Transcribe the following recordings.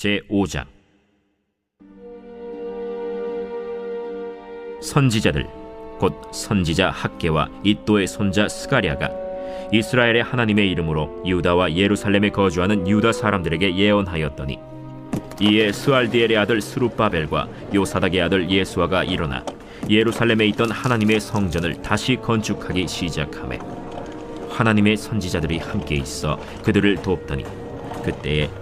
제 5장. 선지자들 곧 선지자 학계와 이또의 손자 스가랴가 이스라엘의 하나님의 이름으로 유다와 예루살렘에 거주하는 유다 사람들에게 예언하였더니 이에 스알디엘의 아들 스룹바벨과 요사닥의 아들 예수아가 일어나 예루살렘에 있던 하나님의 성전을 다시 건축하기 시작하매 하나님의 선지자들이 함께 있어 그들을 돕더니 그때에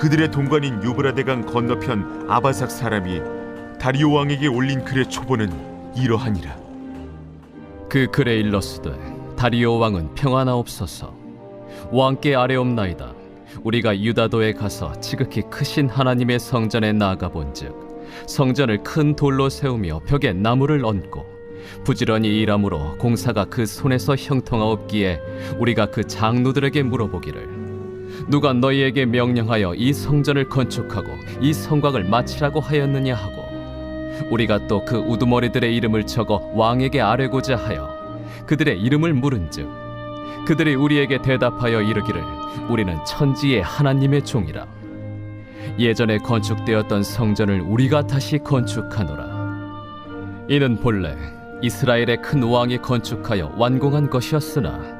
그들의 동관인 유브라데강 건너편 아바삭 사람이 다리오 왕에게 올린 글의 초보는 이러하니라. 그 글에 일렀으되 다리오 왕은 평안하옵소서. 왕께 아뢰옵나이다. 우리가 유다도에 가서 지극히 크신 하나님의 성전에 나아가 본즉 성전을 큰 돌로 세우며 벽에 나무를 얹고 부지런히 일함으로 공사가 그 손에서 형통하옵기에 우리가 그 장로들에게 물어보기를 누가 너희에게 명령하여 이 성전을 건축하고 이 성곽을 마치라고 하였느냐 하고 우리가 또 그 우두머리들의 이름을 적어 왕에게 아뢰고자 하여 그들의 이름을 물은즉 그들이 우리에게 대답하여 이르기를 우리는 천지의 하나님의 종이라. 예전에 건축되었던 성전을 우리가 다시 건축하노라. 이는 본래 이스라엘의 큰 왕이 건축하여 완공한 것이었으나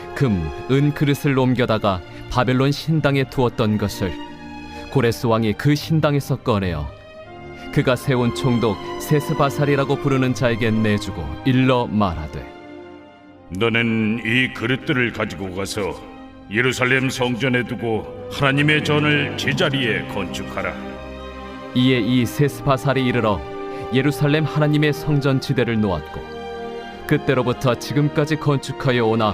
금, 은 그릇을 옮겨다가 바벨론 신당에 두었던 것을 고레스 왕이 그 신당에서 꺼내어 그가 세운 총독 세스바살이라고 부르는 자에게 내주고 일러 말하되 너는 이 그릇들을 가지고 가서 예루살렘 성전에 두고 하나님의 전을 제자리에 건축하라. 이에 이 세스바살이 이르러 예루살렘 하나님의 성전 지대를 놓았고 그때로부터 지금까지 건축하여 오나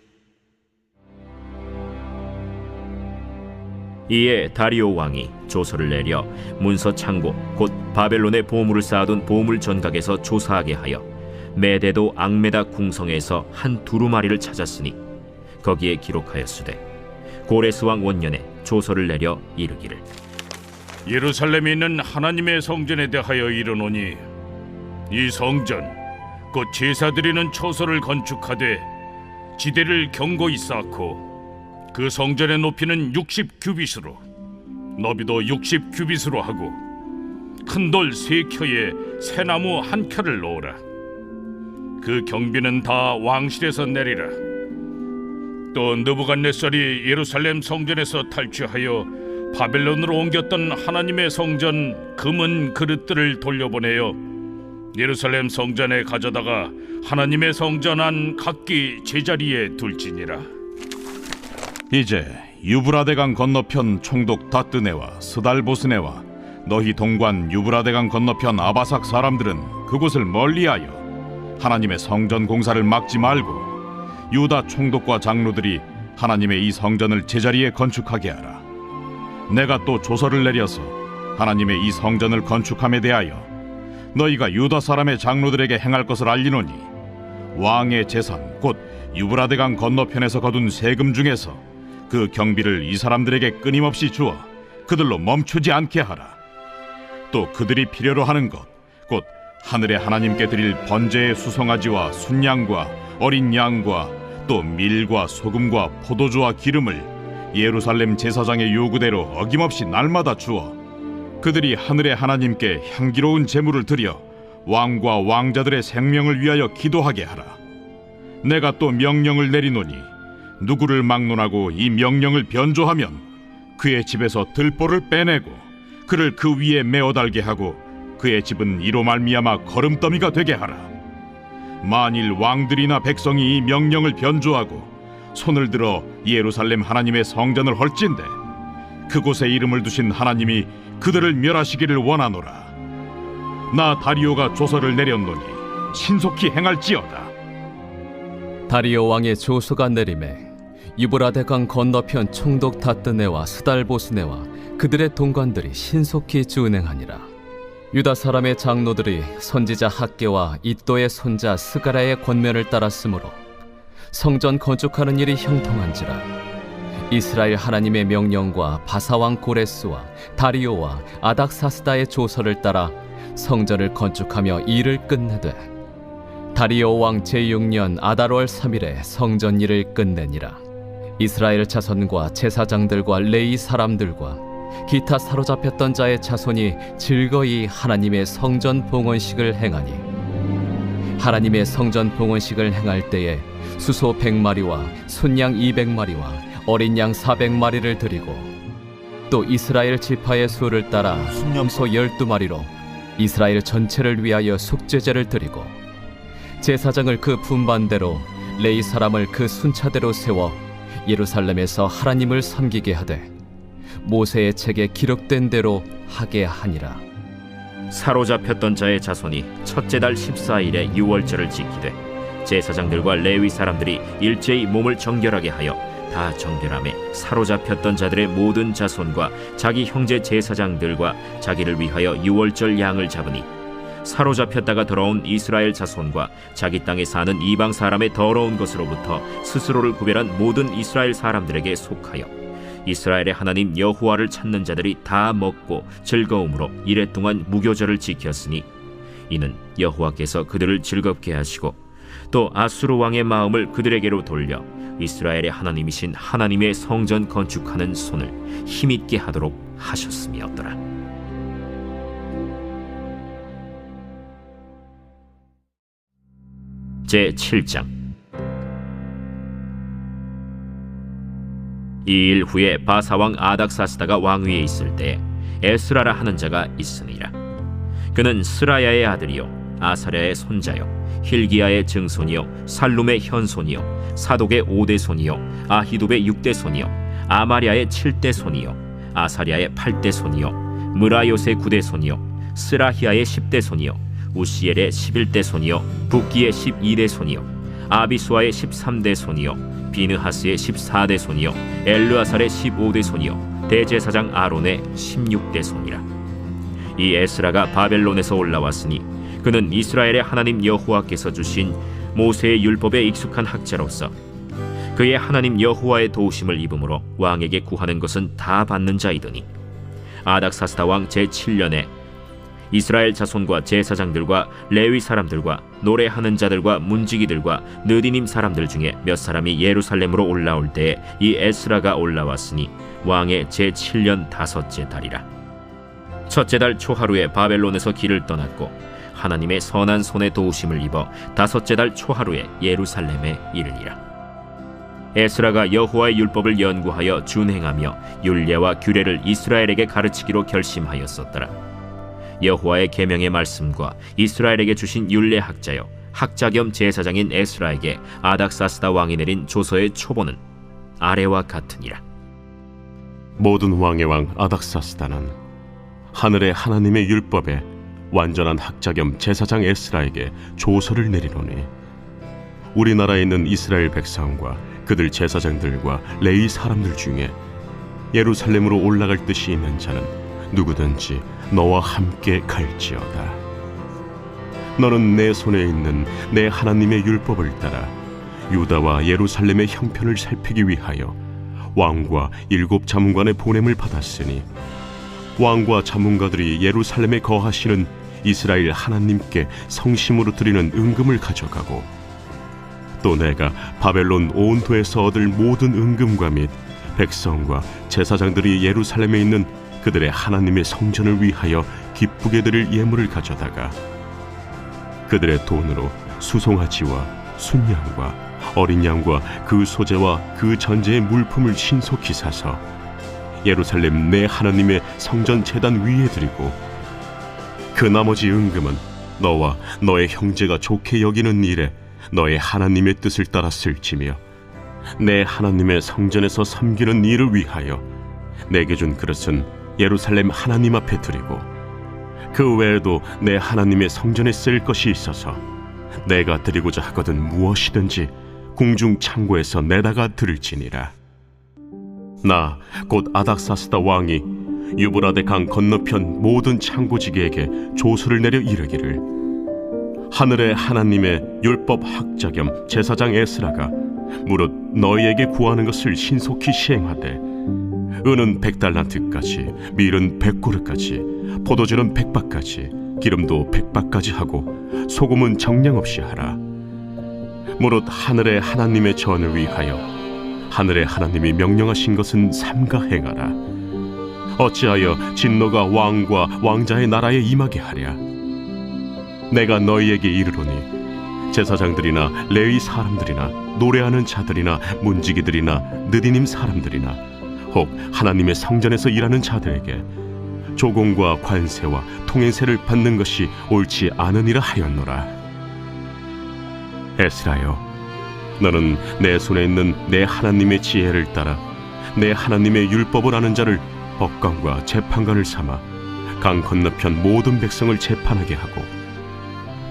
이에 다리오 왕이 조서를 내려 문서 창고 곧 바벨론의 보물을 쌓아둔 보물 전각에서 조사하게 하여 메대도 앙메다 궁성에서 한 두루마리를 찾았으니 거기에 기록하였으되 고레스 왕 원년에 조서를 내려 이르기를. 예루살렘에 있는 하나님의 성전에 대하여 이르노니 이 성전 곧 제사 드리는 처소를 건축하되 지대를 견고히 쌓고 그 성전의 높이는 60 규빗으로 너비도 60 규빗으로 하고 큰 돌 세 켜에 새나무 한 켜를 놓으라. 그 경비는 다 왕실에서 내리라. 또 느부갓네살이 예루살렘 성전에서 탈취하여 바벨론으로 옮겼던 하나님의 성전 금은 그릇들을 돌려보내어 예루살렘 성전에 가져다가 하나님의 성전 안 각기 제자리에 둘지니라 이제 유브라데강 건너편 총독 다뜨네와 스달보스네와 너희 동관 유브라데강 건너편 아바삭 사람들은 그곳을 멀리하여 하나님의 성전 공사를 막지 말고 유다 총독과 장로들이 하나님의 이 성전을 제자리에 건축하게 하라. 내가 또 조서를 내려서 하나님의 이 성전을 건축함에 대하여 너희가 유다 사람의 장로들에게 행할 것을 알리노니 왕의 재산 곧 유브라데강 건너편에서 거둔 세금 중에서 그 경비를 이 사람들에게 끊임없이 주어 그들로 멈추지 않게 하라. 또 그들이 필요로 하는 것 곧 하늘의 하나님께 드릴 번제의 수송아지와 순양과 어린 양과 또 밀과 소금과 포도주와 기름을 예루살렘 제사장의 요구대로 어김없이 날마다 주어 그들이 하늘의 하나님께 향기로운 제물을 드려 왕과 왕자들의 생명을 위하여 기도하게 하라. 내가 또 명령을 내리노니 누구를 막론하고 이 명령을 변조하면 그의 집에서 들보를 빼내고 그를 그 위에 메어 달게 하고 그의 집은 이로 말미암아 걸음더미가 되게 하라. 만일 왕들이나 백성이 이 명령을 변조하고 손을 들어 예루살렘 하나님의 성전을 헐진대 그곳에 이름을 두신 하나님이 그들을 멸하시기를 원하노라. 나 다리오가 조서를 내렸노니 신속히 행할지어다. 다리오 왕의 조서가 내림에 유브라데강 건너편 총독 다뜨네와 스달보스네와 그들의 동관들이 신속히 준행하니라. 유다 사람의 장로들이 선지자 학계와 이또의 손자 스가랴의 권면을 따랐으므로 성전 건축하는 일이 형통한지라. 이스라엘 하나님의 명령과 바사왕 고레스와 다리오와 아닥사스다의 조서를 따라 성전을 건축하며 일을 끝내되 다리오 왕 제6년 아달월 3일에 성전 일을 끝내니라. 이스라엘 자손과 제사장들과 레이 사람들과 기타 사로잡혔던 자의 자손이 즐거이 하나님의 성전 봉헌식을 행하니 하나님의 성전 봉헌식을 행할 때에 수소 100마리와 순양 200마리와 어린 양 400마리를 드리고 또 이스라엘 지파의 수를 따라 순염소 12마리로 이스라엘 전체를 위하여 속죄제를 드리고 제사장을 그 분반대로 레이 사람을 그 순차대로 세워 예루살렘에서 하나님을 섬기게 하되 모세의 책에 기록된 대로 하게 하니라. 사로잡혔던 자의 자손이 첫째 달 14일에 유월절을 지키되 제사장들과 레위 사람들이 일제히 몸을 정결하게 하여 다 정결함에 사로잡혔던 자들의 모든 자손과 자기 형제 제사장들과 자기를 위하여 유월절 양을 잡으니 사로잡혔다가 돌아온 이스라엘 자손과 자기 땅에 사는 이방 사람의 더러운 것으로부터 스스로를 구별한 모든 이스라엘 사람들에게 속하여 이스라엘의 하나님 여호와를 찾는 자들이 다 먹고 즐거움으로 이래 동안 무교절을 지켰으니 이는 여호와께서 그들을 즐겁게 하시고 또 아수르 왕의 마음을 그들에게로 돌려 이스라엘의 하나님이신 하나님의 성전 건축하는 손을 힘있게 하도록 하셨음이었더라. 제 7장. 이 일 후에 바사왕 아닥사스다가 왕위에 있을 때 에스라라 하는 자가 있으니라. 그는 스라야의 아들이요 아사랴의 손자요 힐기야의 증손이요 살룸의 현손이요 사독의 오대 손이요 아히둡의 육대 손이요 아마랴의 칠대 손이요 아사랴의 팔대 손이요 무라요의 구대 손이요 스라히야의 십대 손이요 우시엘의 십일대 손이요 북기의 십이대 손이요 아비수아의 십삼대 손이요 비느하스의 십사대 손이요 엘르아살의 십오대 손이요 대제사장 아론의 십육대 손이라. 이 에스라가 바벨론에서 올라왔으니 그는 이스라엘의 하나님 여호와께서 주신 모세의 율법에 익숙한 학자로서 그의 하나님 여호와의 도우심을 입음으로 왕에게 구하는 것은 다 받는 자이더니. 아닥사스다 왕 제7년에 이스라엘 자손과 제사장들과 레위 사람들과 노래하는 자들과 문지기들과 느디님 사람들 중에 몇 사람이 예루살렘으로 올라올 때에 이 에스라가 올라왔으니 왕의 제7년 다섯째 달이라. 첫째 달 초하루에 바벨론에서 길을 떠났고 하나님의 선한 손에 도우심을 입어 다섯째 달 초하루에 예루살렘에 이르니라. 에스라가 여호와의 율법을 연구하여 준행하며 율례와 규례를 이스라엘에게 가르치기로 결심하였었더라 여호와의 계명의 말씀과 이스라엘에게 주신 율례 학자요 학자 겸 제사장인 에스라에게 아닥사스다 왕이 내린 조서의 초보는 아래와 같으니라. 모든 왕의 왕 아닥사스다는 하늘의 하나님의 율법에 완전한 학자 겸 제사장 에스라에게 조서를 내리노니 우리나라에 있는 이스라엘 백성과 그들 제사장들과 레이 사람들 중에 예루살렘으로 올라갈 뜻이 있는 자는 누구든지 너와 함께 갈지어다. 너는 내 손에 있는 내 하나님의 율법을 따라 유다와 예루살렘의 형편을 살피기 위하여 왕과 일곱 자문관의 보냄을 받았으니 왕과 자문가들이 예루살렘에 거하시는 이스라엘 하나님께 성심으로 드리는 은금을 가져가고 또 내가 바벨론 온토에서 얻을 모든 은금과 및 백성과 제사장들이 예루살렘에 있는 그들의 하나님의 성전을 위하여 기쁘게 드릴 예물을 가져다가 그들의 돈으로 수송아지와 순양과 어린 양과 그 소재와 그 전제의 물품을 신속히 사서 예루살렘 내 하나님의 성전 제단 위에 드리고 그 나머지 은금은 너와 너의 형제가 좋게 여기는 일에 너의 하나님의 뜻을 따라 쓸지며 내 하나님의 성전에서 섬기는 일을 위하여 내게 준 그릇은 예루살렘 하나님 앞에 드리고 그 외에도 내 하나님의 성전에 쓸 것이 있어서 내가 드리고자 하거든 무엇이든지 궁중 창고에서 내다가 드릴지니라. 나 곧 아닥사스다 왕이 유브라데 강 건너편 모든 창고지기에게 조서를 내려 이르기를. 하늘의 하나님의 율법 학자 겸 제사장 에스라가 무릇 너희에게 구하는 것을 신속히 시행하되 은은 백달란트까지 밀은 백고르까지 포도주는 백박까지 기름도 백박까지 하고 소금은 정량 없이 하라. 무릇 하늘의 하나님의 전을 위하여 하늘의 하나님이 명령하신 것은 삼가 행하라. 어찌하여 진노가 왕과 왕자의 나라에 임하게 하랴? 내가 너희에게 이르노니 제사장들이나 레위 사람들이나 노래하는 자들이나 문지기들이나 느디님 사람들이나 혹 하나님의 성전에서 일하는 자들에게 조공과 관세와 통행세를 받는 것이 옳지 않으니라 하였노라. 에스라여 너는 내 손에 있는 내 하나님의 지혜를 따라 내 하나님의 율법을 아는 자를 법관과 재판관을 삼아 강 건너편 모든 백성을 재판하게 하고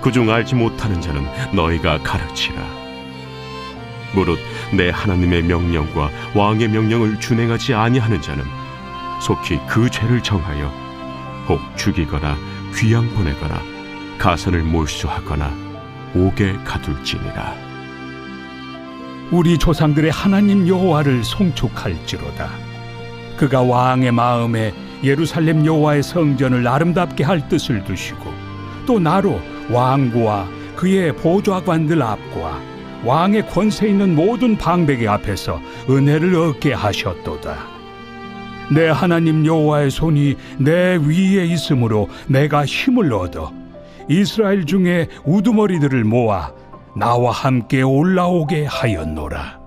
그중 알지 못하는 자는 너희가 가르치라 무릇 내 하나님의 명령과 왕의 명령을 준행하지 아니하는 자는 속히 그 죄를 정하여 혹 죽이거나 귀양 보내거나 가선을 몰수하거나 옥에 가둘지니라 우리 조상들의 하나님 여호와를 송축할지로다. 그가 왕의 마음에 예루살렘 여호와의 성전을 아름답게 할 뜻을 두시고 또 나로 왕과 그의 보좌관들 앞과 왕의 권세 있는 모든 방백의 앞에서 은혜를 얻게 하셨도다. 내 하나님 여호와의 손이 내 위에 있으므로 내가 힘을 얻어 이스라엘 중에 우두머리들을 모아 나와 함께 올라오게 하였노라.